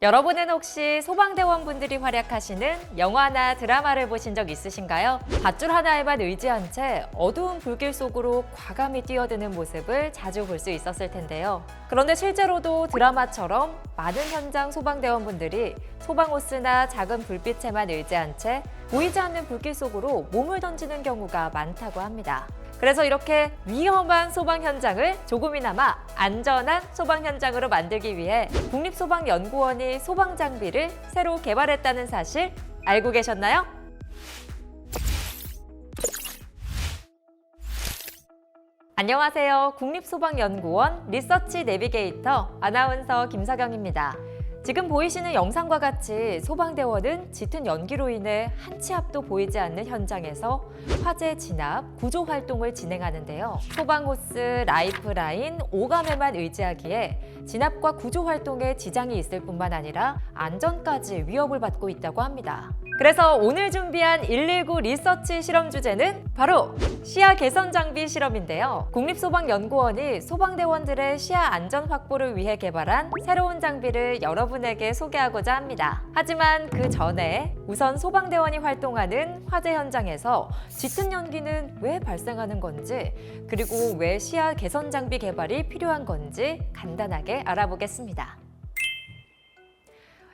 여러분은 혹시 소방대원분들이 활약하시는 영화나 드라마를 보신 적 있으신가요? 밧줄 하나에만 의지한 채 어두운 불길 속으로 과감히 뛰어드는 모습을 자주 볼 수 있었을 텐데요. 그런데 실제로도 드라마처럼 많은 현장 소방대원분들이 소방호스나 작은 불빛에만 의지한 채 보이지 않는 불길 속으로 몸을 던지는 경우가 많다고 합니다. 그래서 이렇게 위험한 소방 현장을 조금이나마 안전한 소방 현장으로 만들기 위해 국립소방연구원이 소방 장비를 새로 개발했다는 사실 알고 계셨나요? 안녕하세요. 국립소방연구원 리서치 내비게이터 아나운서 김사경입니다. 지금 보이시는 영상과 같이 소방대원은 짙은 연기로 인해 한치 앞도 보이지 않는 현장에서 화재 진압, 구조 활동을 진행하는데요. 소방호스, 라이프라인, 오감에만 의지하기에 진압과 구조 활동에 지장이 있을 뿐만 아니라 안전까지 위협을 받고 있다고 합니다. 그래서 오늘 준비한 119 리서치 실험 주제는 바로 시야 개선 장비 실험인데요. 국립소방연구원이 소방대원들의 시야 안전 확보를 위해 개발한 새로운 장비를 여러분 에게 소개하고자 합니다. 하지만 그 전에 우선 소방대원이 활동하는 화재 현장에서 짙은 연기는 왜 발생하는 건지 그리고 왜 시야 개선 장비 개발이 필요한 건지 간단하게 알아보겠습니다.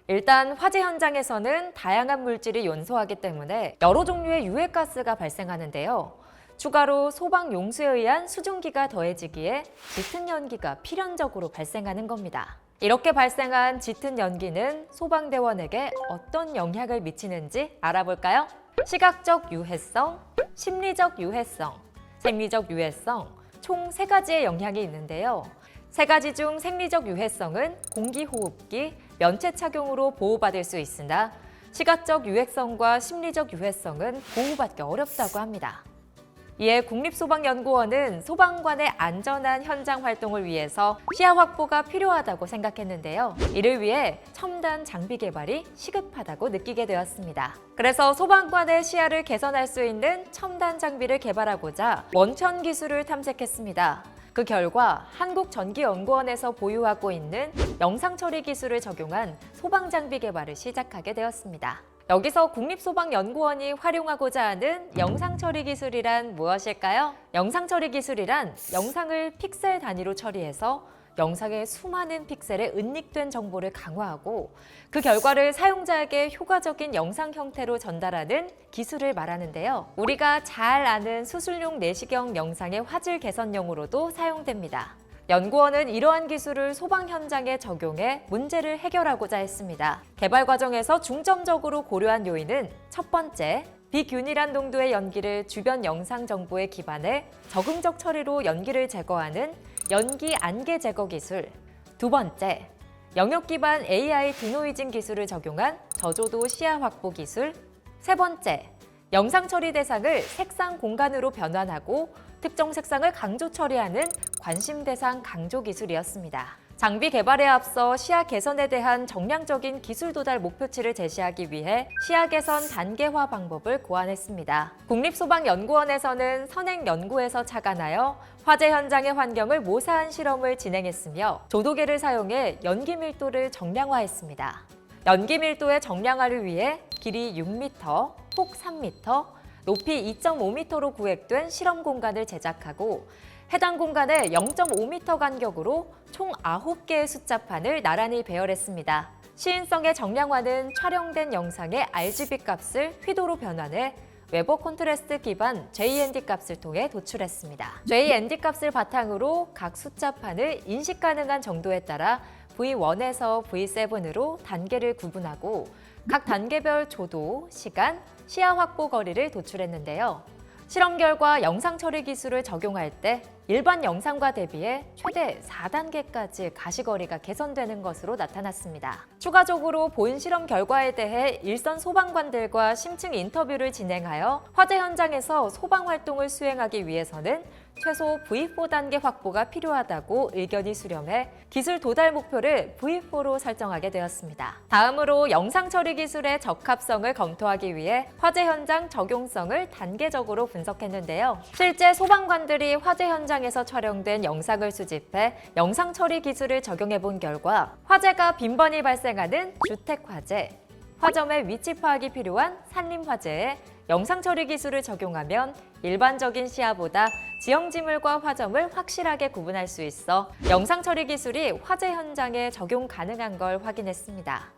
일단 화재 현장에서는 다양한 물질이 연소하기 때문에 여러 종류의 유해가스가 발생하는데요. 추가로 소방 용수에 의한 수증기가 더해지기에 짙은 연기가 필연적으로 발생하는 겁니다. 이렇게 발생한 짙은 연기는 소방대원에게 어떤 영향을 미치는지 알아볼까요? 시각적 유해성, 심리적 유해성, 생리적 유해성 총 세 가지의 영향이 있는데요. 세 가지 중 생리적 유해성은 공기호흡기, 면체 착용으로 보호받을 수 있으나 시각적 유해성과 심리적 유해성은 보호받기 어렵다고 합니다. 이에 국립소방연구원은 소방관의 안전한 현장 활동을 위해서 시야 확보가 필요하다고 생각했는데요. 이를 위해 첨단 장비 개발이 시급하다고 느끼게 되었습니다. 그래서 소방관의 시야를 개선할 수 있는 첨단 장비를 개발하고자 원천 기술을 탐색했습니다. 그 결과 한국전기연구원에서 보유하고 있는 영상 처리 기술을 적용한 소방 장비 개발을 시작하게 되었습니다. 여기서 국립소방연구원이 활용하고자 하는 영상 처리 기술이란 무엇일까요? 영상 처리 기술이란 영상을 픽셀 단위로 처리해서 영상의 수많은 픽셀에 은닉된 정보를 강화하고 그 결과를 사용자에게 효과적인 영상 형태로 전달하는 기술을 말하는데요. 우리가 잘 아는 수술용 내시경 영상의 화질 개선용으로도 사용됩니다. 연구원은 이러한 기술을 소방 현장에 적용해 문제를 해결하고자 했습니다. 개발 과정에서 중점적으로 고려한 요인은 첫 번째, 비균일한 농도의 연기를 주변 영상 정보에 기반해 적응적 처리로 연기를 제거하는 연기 안개 제거 기술. 두 번째, 영역 기반 AI 디노이징 기술을 적용한 저조도 시야 확보 기술. 세 번째, 영상 처리 대상을 색상 공간으로 변환하고 특정 색상을 강조 처리하는 관심 대상 강조 기술이었습니다. 장비 개발에 앞서 시야 개선에 대한 정량적인 기술 도달 목표치를 제시하기 위해 시야 개선 단계화 방법을 고안했습니다. 국립소방연구원에서는 선행 연구에서 착안하여 화재 현장의 환경을 모사한 실험을 진행했으며 조도계를 사용해 연기 밀도를 정량화했습니다. 연기 밀도의 정량화를 위해 길이 6m, 폭 3m, 높이 2.5m로 구획된 실험 공간을 제작하고 해당 공간에 0.5m 간격으로 총 9개의 숫자판을 나란히 배열했습니다. 시인성의 정량화는 촬영된 영상의 RGB 값을 휘도로 변환해 웨버 콘트래스트 기반 JND 값을 통해 도출했습니다. JND 값을 바탕으로 각 숫자판을 인식 가능한 정도에 따라 V1에서 V7으로 단계를 구분하고 각 단계별 조도, 시간, 시야 확보 거리를 도출했는데요. 실험 결과 영상 처리 기술을 적용할 때 일반 영상과 대비해 최대 4단계까지 가시거리가 개선되는 것으로 나타났습니다. 추가적으로 본 실험 결과에 대해 일선 소방관들과 심층 인터뷰를 진행하여 화재 현장에서 소방 활동을 수행하기 위해서는 최소 V4 단계 확보가 필요하다고 의견이 수렴해 기술 도달 목표를 V4로 설정하게 되었습니다. 다음으로 영상 처리 기술의 적합성을 검토하기 위해 화재 현장 적용성을 단계적으로 분석했는데요. 실제 소방관들이 화재 현장에서 촬영된 영상을 수집해 영상 처리 기술을 적용해 본 결과 화재가 빈번히 발생하는 주택 화재, 화점의 위치 파악이 필요한 산림 화재에 영상 처리 기술을 적용하면 일반적인 시야보다 지형 지물과 화점을 확실하게 구분할 수 있어 영상 처리 기술이 화재 현장에 적용 가능한 걸 확인했습니다.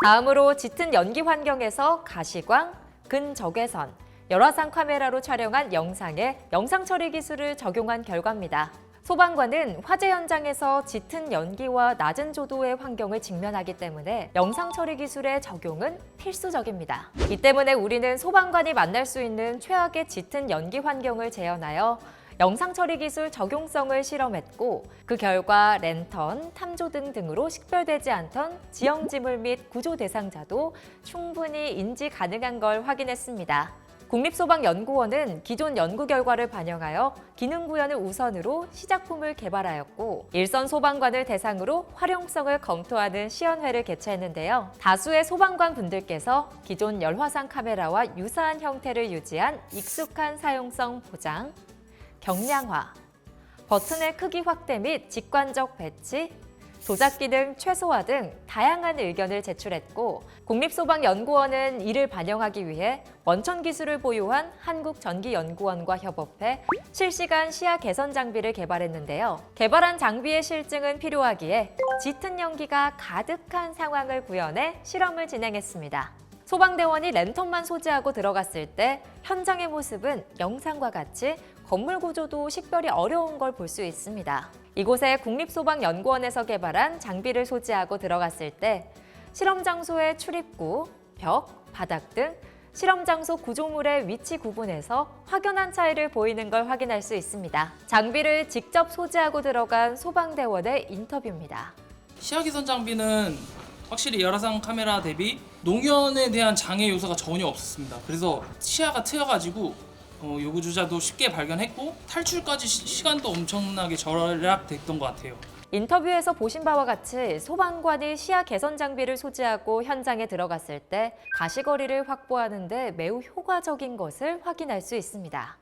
다음으로 짙은 연기 환경에서 가시광, 근적외선, 열화상 카메라로 촬영한 영상에 영상 처리 기술을 적용한 결과입니다. 소방관은 화재 현장에서 짙은 연기와 낮은 조도의 환경을 직면하기 때문에 영상 처리 기술의 적용은 필수적입니다. 이 때문에 우리는 소방관이 만날 수 있는 최악의 짙은 연기 환경을 재현하여 영상 처리 기술 적용성을 실험했고 그 결과 랜턴, 탐조 등 등으로 식별되지 않던 지형 지물 및 구조 대상자도 충분히 인지 가능한 걸 확인했습니다. 국립소방연구원은 기존 연구 결과를 반영하여 기능 구현을 우선으로 시작품을 개발하였고 일선 소방관을 대상으로 활용성을 검토하는 시연회를 개최했는데요. 다수의 소방관 분들께서 기존 열화상 카메라와 유사한 형태를 유지한 익숙한 사용성 보장, 경량화, 버튼의 크기 확대 및 직관적 배치, 조작 기능 최소화 등 다양한 의견을 제출했고 국립소방연구원은 이를 반영하기 위해 원천 기술을 보유한 한국전기연구원과 협업해 실시간 시야 개선 장비를 개발했는데요. 개발한 장비의 실증은 필요하기에 짙은 연기가 가득한 상황을 구현해 실험을 진행했습니다. 소방대원이 랜턴만 소지하고 들어갔을 때 현장의 모습은 영상과 같이 건물 구조도 식별이 어려운 걸 볼 수 있습니다. 이곳에 국립소방연구원에서 개발한 장비를 소지하고 들어갔을 때 실험 장소의 출입구, 벽, 바닥 등 실험 장소 구조물의 위치 구분에서 확연한 차이를 보이는 걸 확인할 수 있습니다. 장비를 직접 소지하고 들어간 소방대원의 인터뷰입니다. 시야 개선 장비는 확실히 열화상 카메라 대비 농연에 대한 장애 요소가 전혀 없었습니다. 그래서 시야가 트여가지고 어, 요구주자도 쉽게 발견했고 탈출까지 시, 시간도 엄청나게 절약됐던 것 같아요. 인터뷰에서 보신 바와 같이 소방관이 시야 개선 장비를 소지하고 현장에 들어갔을 때 가시거리를 확보하는 데 매우 효과적인 것을 확인할 수 있습니다.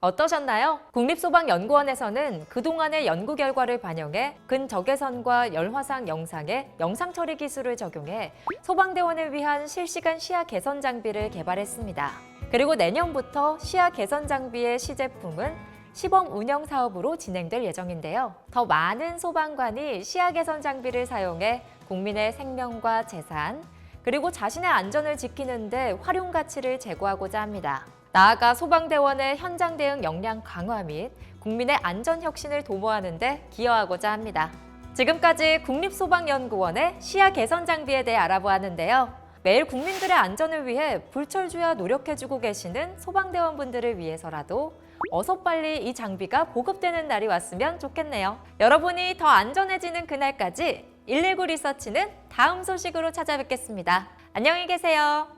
어떠셨나요? 국립소방연구원에서는 그동안의 연구 결과를 반영해 근적외선과 열화상 영상에 영상 처리 기술을 적용해 소방대원을 위한 실시간 시야 개선 장비를 개발했습니다. 그리고 내년부터 시야 개선 장비의 시제품은 시범 운영 사업으로 진행될 예정인데요. 더 많은 소방관이 시야 개선 장비를 사용해 국민의 생명과 재산, 그리고 자신의 안전을 지키는데 활용 가치를 제고하고자 합니다. 나아가 소방대원의 현장 대응 역량 강화 및 국민의 안전 혁신을 도모하는 데 기여하고자 합니다. 지금까지 국립소방연구원의 시야 개선 장비에 대해 알아보았는데요. 매일 국민들의 안전을 위해 불철주야 노력해주고 계시는 소방대원분들을 위해서라도 어서 빨리 이 장비가 보급되는 날이 왔으면 좋겠네요. 여러분이 더 안전해지는 그날까지 119 리서치는 다음 소식으로 찾아뵙겠습니다. 안녕히 계세요.